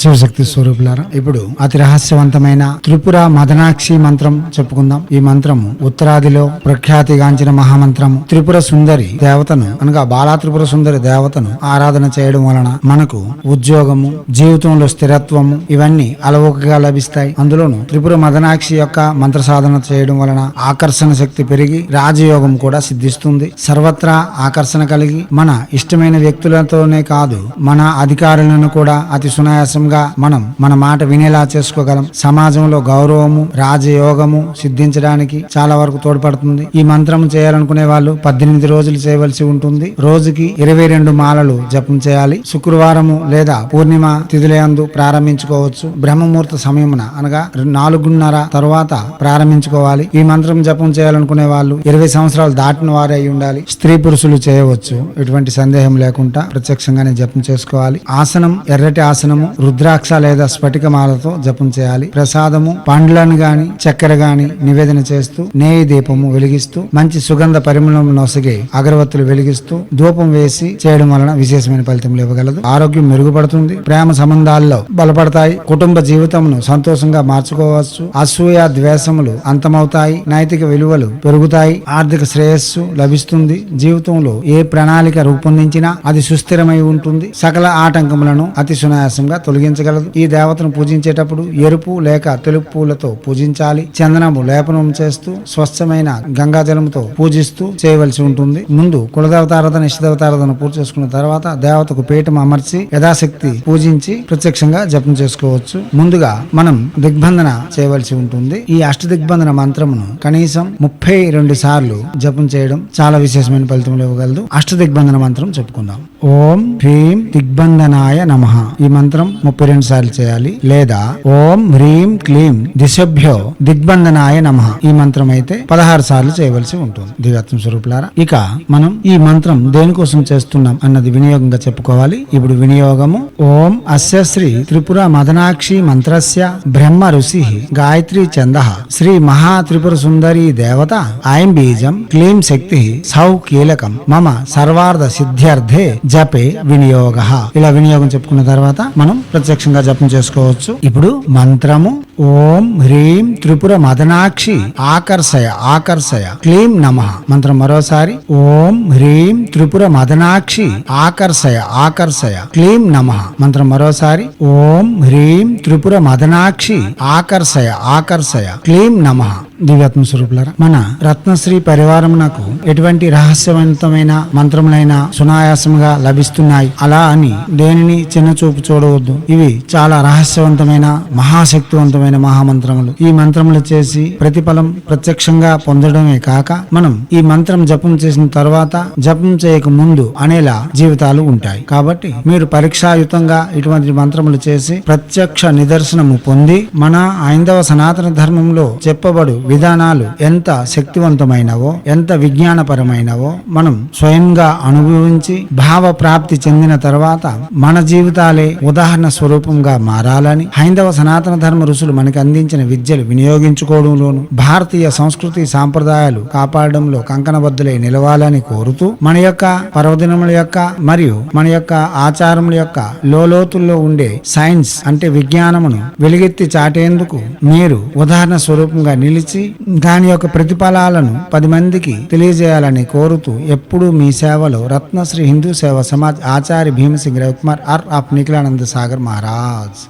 శివశక్తి స్వరూపులారా ఇప్పుడు అతి రహస్యవంతమైన త్రిపుర మదనాక్షి మంత్రం చెప్పుకుందాం. ఈ మంత్రము ఉత్తరాదిలో ప్రఖ్యాతిగాంచిన మహామంత్రము త్రిపుర సుందరి దేవతను అనగా బాలా త్రిపుర సుందరి దేవతను ఆరాధన చేయడం వలన మనకు ఉద్యోగము జీవితంలో స్థిరత్వము ఇవన్నీ అలవోకగా లభిస్తాయి. అందులోను త్రిపుర మదనాక్షి యొక్క మంత్ర సాధన చేయడం వలన ఆకర్షణ శక్తి పెరిగి రాజయోగం కూడా సిద్ధిస్తుంది. సర్వత్రా ఆకర్షణ కలిగి మన ఇష్టమైన వ్యక్తులతోనే కాదు మన అధికారులను కూడా అతి సునాయాసం సునాయాసంగా మనం మన మాట వినేలా చేసుకోగలం. సమాజంలో గౌరవము రాజయోగము సిద్ధించడానికి చాలా వరకు తోడ్పడుతుంది. ఈ మంత్రం చేయాలనుకునే వాళ్ళు పద్దెనిమిది రోజులు చేయవలసి ఉంటుంది. రోజుకి ఇరవై రెండు మాలలు జపం చేయాలి. శుక్రవారము లేదా పూర్ణిమ తిథులందు ప్రారంభించుకోవచ్చు. బ్రహ్మముహూర్త సమయమున అనగా నాలుగున్నర తర్వాత ప్రారంభించుకోవాలి. ఈ మంత్రం జపం చేయాలనుకునే వాళ్ళు ఇరవై సంవత్సరాలు దాటిన వారే అయి ఉండాలి. స్త్రీ పురుషులు చేయవచ్చు. ఎటువంటి సందేహం లేకుండా ప్రత్యక్షంగానే జపం చేసుకోవాలి. ఆసనం ఎర్రటి ఆసనము రుద్రాక్ష లేదా స్ఫటికమాలతో జపం చేయాలి. ప్రసాదము పండ్లను గాని చక్కెర గాని నివేదన చేస్తూ నేయి దీపము వెలిగిస్తూ మంచి సుగంధ పరిమళం నొసగే అగరవత్తులు వెలిగిస్తూ ధూపం వేసి చేయడం వలన విశేషమైన ఫలితం ఇవ్వగలదు ఆరోగ్యం మెరుగుపడుతుంది. ప్రేమ సంబంధాల్లో బలపడతాయి. కుటుంబ జీవితమును సంతోషంగా మార్చుకోవచ్చు. అసూయ ద్వేషములు అంతమవుతాయి. నైతిక విలువలు పెరుగుతాయి. ఆర్థిక శ్రేయస్సు లభిస్తుంది. జీవితంలో ఏ ప్రణాళిక రూపొందించినా అది సుస్థిరమై ఉంటుంది. సకల ఆటంకములను అతి సునాయాసంగా తొలగించగలదు. ఈ దేవతను పూజించేటప్పుడు ఎరుపు లేక తెలుపు పూలతో పూజించాలి. చందనము లేపనం చేస్తూ స్వచ్ఛమైన గంగా జలముతో పూజిస్తూ చేయవలసి ఉంటుంది. ముందు కులదేవతారాధన ఇష్టదేవతారాధన పూజ చేసుకున్న తర్వాత దేవతకు పీఠం అమర్చి యథాశక్తి పూజించి ప్రత్యక్షంగా జపం చేసుకోవచ్చు. ముందుగా మనం దిగ్బంధన చేయవలసి ఉంటుంది. ఈ అష్ట దిగ్బంధన మంత్రమును కనీసం ముప్పై రెండు సార్లు జపం చేయడం చాలా విశేషమైన ఫలితములు ఇవ్వగలదు. అష్ట దిగ్బంధన మంత్రం చెప్పుకుందాం. ఓం హ్రీం దిగ్బంధనాయ నమ. ఈ మంత్రం ముప్పై రెండు సార్లు చేయాలి. లేదా ఓం హ్రీం క్లీం దిశభ్యో దిగ్బంధనాయ నమః. ఈ మంత్రం అయితే పదహారు సార్లు చేయవలసి ఉంటుంది. దివ్యాత్మ స్వరూపులారా ఇక మనం ఈ మంత్రం దేనికోసం చేస్తున్నాం అన్నది వినియోగంగా చెప్పుకోవాలి. ఇప్పుడు వినియోగము ఓం అస్య శ్రీ త్రిపుర మదనాక్షి మంత్రస్య బ్రహ్మ ఋషి గాయత్రి చంద. శ్రీ మహా త్రిపుర సుందరి దేవత ఐం బీజం క్లీం శక్తి సౌ కీలకం మమ సర్వార్థ సిద్ధ్యర్థే జపే వినియోగ. ఇలా వినియోగం చెప్పుకున్న తర్వాత మనం ప్రత్యక్షంగా జపం చేసుకోవచ్చు. ఇప్పుడు మంత్రము ఓం హ్రీం త్రిపుర మదనాక్షి ఆకర్షయ ఆకర్షయ క్లీం నమ. మంత్రం మరోసారి. ఓం హ్రీం త్రిపుర మదనాక్షి ఆకర్షయ ఆకర్షయ క్లీం నమ. మంత్రం మరోసారి. ఓం హ్రీం త్రిపుర మదనాక్షి ఆకర్షయ ఆకర్షయ క్లీం నమ. దివ్యాత్మ స్వరూపులరా మన రత్నశ్రీ పరివారం నాకు ఎటువంటి రహస్యవంతమైన మంత్రములైన సునాయాసముగా లభిస్తున్నాయి. అలా అని దేనిని చిన్న చూపు చూడవద్దు. ఇవి చాలా రహస్యవంతమైన మహాశక్తివంతమైన మహామంత్రములు. ఈ మంత్రములు చేసి ప్రతిఫలం ప్రత్యక్షంగా పొందడమే కాక మనం ఈ మంత్రం జపం చేసిన తర్వాత జపం చేయక ముందు అనేలా జీవితాలు ఉంటాయి. కాబట్టి మీరు పరీక్షాయుతంగా ఇటువంటి మంత్రములు చేసి ప్రత్యక్ష నిదర్శనము పొంది మన ఐందవ సనాతన ధర్మంలో చెప్పబడు విధానాలు ఎంత శక్తివంతమైనవో ఎంత విజ్ఞానపరమైనవో మనం స్వయంగా అనుభవించి భావ ప్రాప్తి చెందిన తర్వాత మన జీవితాలే ఉదాహరణ స్వరూపంగా మారాలని హైందవ సనాతన ధర్మ ఋషులు మనకు అందించిన విద్యలు వినియోగించుకోవడంలోను భారతీయ సంస్కృతి సాంప్రదాయాలు కాపాడడంలో కంకణబద్దులై నిలవాలని కోరుతూ మన యొక్క పర్వదినముల యొక్క మరియు మన యొక్క ఆచారముల యొక్క లోలోతుల్లో ఉండే సైన్స్ అంటే విజ్ఞానమును వెలుగెత్తి చాటేందుకు మీరు ఉదాహరణ స్వరూపంగా నిలిచి దాని యొక్క ప్రతిఫలాలను పది మందికి తెలియజేయాలని కోరుతూ ఎప్పుడూ మీ సేవలో రత్నశ్రీ హిందూ సేవ సమాజ్ ఆచార్య భీమసింగ్ రవికుమార్ ఆర్ ఆఫ్ నిఖిలానంద సాగర్ మహారాజ్.